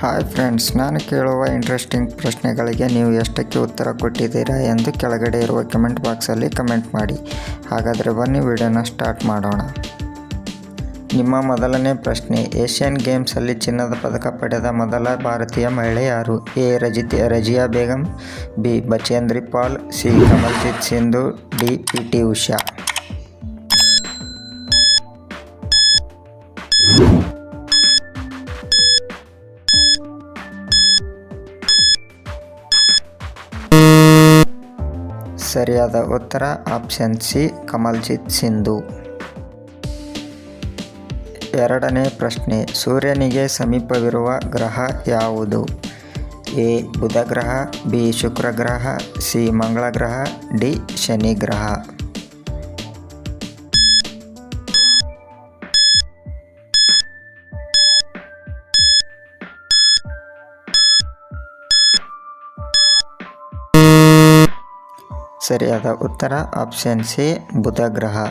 Hi friends, ನಾನು ಕೇಳುವ interesting ಪ್ರಶ್ನೆಗಳಿಗೆ ನೀವು ಎಷ್ಟಕ್ಕೆ ಉತ್ತರ ಕೊಟ್ಟಿದ್ದೀರಾ ಎಂದು ಕೆಳಗಡೆ ಇರುವ ಕಮೆಂಟ್ ಬಾಕ್ಸಲ್ಲಿ ಕಮೆಂಟ್ ಮಾಡಿ. ಹಾಗಾದರೆ ಬನ್ನಿ ವಿಡಿಯೋನ ಸ್ಟಾರ್ಟ್ ಮಾಡೋಣ. ನಿಮ್ಮ ಮೊದಲನೇ ಪ್ರಶ್ನೆ, ಏಷ್ಯನ್ ಗೇಮ್ಸಲ್ಲಿ ಚಿನ್ನದ ಪದಕ ಪಡೆದ ಮೊದಲ ಭಾರತೀಯ ಮಹಿಳೆ ಯಾರು? A, Rajit, Razia Begum, B, Bachendri Pal, C, Kamaljit Sindhu, D P T Usha. ಸರಿಯಾದ ಉತ್ತರ ಆಪ್ಷನ್ ಸಿ ಕಮಲ್ಜಿತ್ ಸಿಂಧು. ಎರಡನೇ ಪ್ರಶ್ನೆ, ಸೂರ್ಯನಿಗೆ ಸಮೀಪವಿರುವ ಗ್ರಹ ಯಾವುದು? ಎ, ಬುಧ ಗ್ರಹ, ಬಿ, ಶುಕ್ರ ಗ್ರಹ, ಸಿ, ಮಂಗಳ ಗ್ರಹ, ಡಿ, ಶನಿ ಗ್ರಹ. ಸರಿಯಾದ ಉತ್ತರ ಆಪ್ಷನ್ ಸಿ, ಬುಧ ಗ್ರಹ.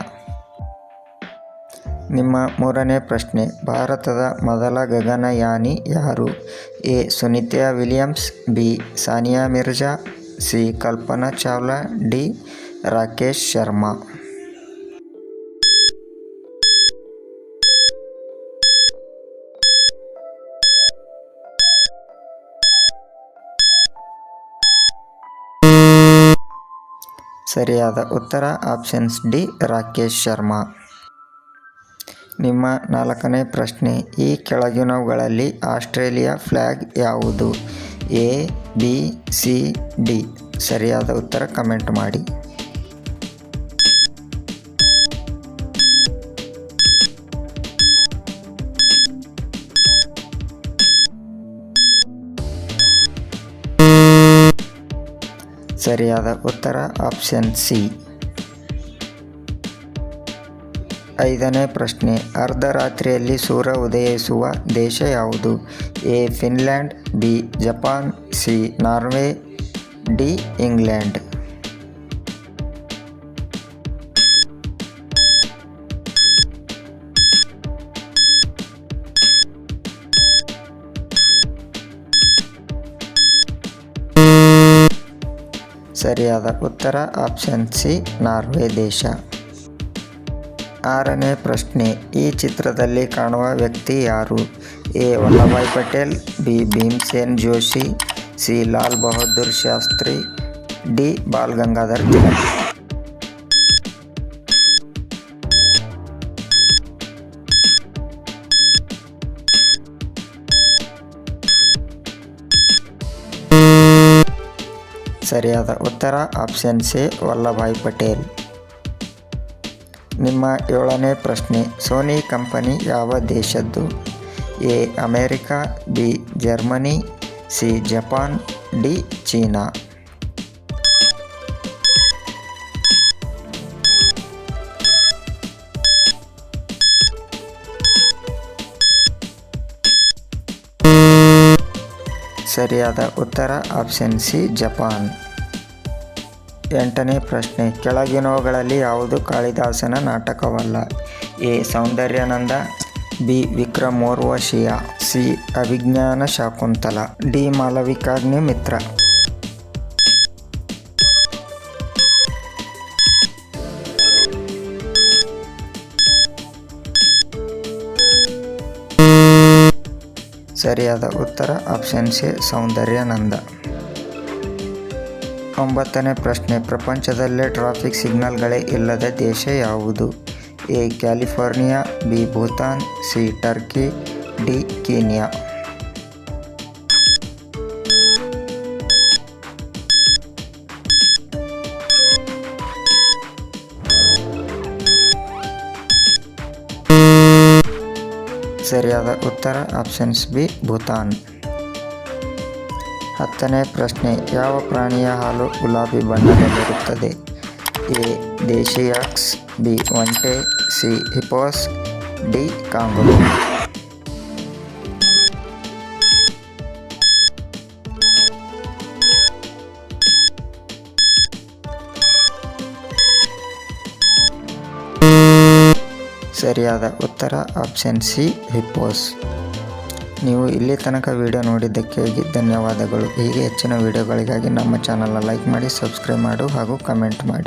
ನಿಮ್ಮ ಮೂರನೇ ಪ್ರಶ್ನೆ, ಭಾರತದ ಮೊದಲ ಗಗನಯಾನಿ ಯಾರು? A Sunita Williams, B, Sania Mirza, C, Kalpana Chawla, D, Rakesh Sharma. ಸರಿಯಾದ ಉತ್ತರ ಆಪ್ಷನ್ಸ್ ಡಿ, ರಾಕೇಶ್ ಶರ್ಮಾ. ನಿಮ್ಮ ನಾಲ್ಕನೇ ಪ್ರಶ್ನೆ, ಈ ಕೆಳಗಿನವುಗಳಲ್ಲಿ ಆಸ್ಟ್ರೇಲಿಯಾ ಫ್ಲ್ಯಾಗ್ ಯಾವುದು? A, B, C, D. ಸರಿಯಾದ ಉತ್ತರ ಕಮೆಂಟ್ ಮಾಡಿ. ಸರಿಯಾದ ಉತ್ತರ ಆಪ್ಷನ್ ಸಿ. ಐದನೇ ಪ್ರಶ್ನೆ ಅರ್ಧರಾತ್ರಿಯಲ್ಲಿ ಸೂರ್ಯ ಉದಯಿಸುವ ದೇಶ ಯಾವುದು? A, Finland, B, Japan, C, Norway, D, England. ಸರಿಯಾದ ಉತ್ತರ ಆಪ್ಷನ್ ಸಿ, ನಾರ್ವೆ ದೇಶ. ಆರನೇ ಪ್ರಶ್ನೆ, ಈ ಚಿತ್ರದಲ್ಲಿ ಕಾಣುವ ವ್ಯಕ್ತಿ ಯಾರು? A, Vallabhbhai Patel, B, Bhimsen Joshi, C, Lal Bahadur Shastri, D Bal Gangadhar Tilak. ಸರಿಯಾದ ಉತ್ತರ ಆಪ್ಷನ್ ಸಿ, ವಲ್ಲಭಾಯ್ ಪಟೇಲ್. ನಿಮ್ಮ ಏಳನೇ ಪ್ರಶ್ನೆ, ಸೋನಿ ಕಂಪನಿ ಯಾವ ದೇಶದ್ದು? A, America, B, Germany, C, Japan, D, China. ಸರಿಯಾದ ಉತ್ತರ ಆಪ್ಷನ್ ಸಿ, ಜಪಾನ್. ಎಂಟನೇ ಪ್ರಶ್ನೆ, ಕೆಳಗಿನವುಗಳಲ್ಲಿ ಯಾವುದು ಕಾಳಿದಾಸನ ನಾಟಕವಲ್ಲ? A, Saundarananda, B, Vikramorvashiya, C Abhijnana Shakuntala, D Malavikagnimitra ಸರಿಯಾದ ಉತ್ತರ ಆಪ್ಷನ್ ಸಿ, ಸೌಂದರ್ಯಾನಂದ. ಒಂಬತ್ತನೇ ಪ್ರಶ್ನೆ, ಪ್ರಪಂಚದಲ್ಲೇ ಟ್ರಾಫಿಕ್ ಸಿಗ್ನಲ್ಗಳೇ ಇಲ್ಲದ ದೇಶ ಯಾವುದು? A, California, B, Bhutan, C, Turkey, D, Kenya. ಸರಿಯಾದ ಉತ್ತರ ಆಪ್ಷನ್ಸ್ ಬಿ, ಭೂತಾನ್. ಹತ್ತನೇ ಪ್ರಶ್ನೆ, ಯಾವ ಪ್ರಾಣಿಯ ಹಾಲು ಗುಲಾಬಿ ಬಣ್ಣದಲ್ಲಿರುತ್ತದೆ ಎ, ದೇಶಿಯಾಕ್ಸ್, ಬಿ, ಒಂಟೆ, ಸಿ ಹಿಪೋಸ್ ಡಿ ಕಾಂಗರು ಸರಿಯಾದ ಉತ್ತರ ಆಪ್ಷನ್ ಸಿ, ಹಿಪ್ಪೋಸ್. ನೀವು ಇಲ್ಲಿ ತನಕ ವಿಡಿಯೋ ನೋಡಿದ್ದಕ್ಕೆ ಧನ್ಯವಾದಗಳು. ಹೀಗೆ ಹೆಚ್ಚಿನ ವಿಡಿಯೋಗಳಿಗಾಗಿ ನಮ್ಮ ಚಾನಲ್ನ ಲೈಕ್ ಮಾಡಿ, ಸಬ್ಸ್ಕ್ರೈಬ್ ಮಾಡು ಹಾಗೂ ಕಮೆಂಟ್ ಮಾಡಿ.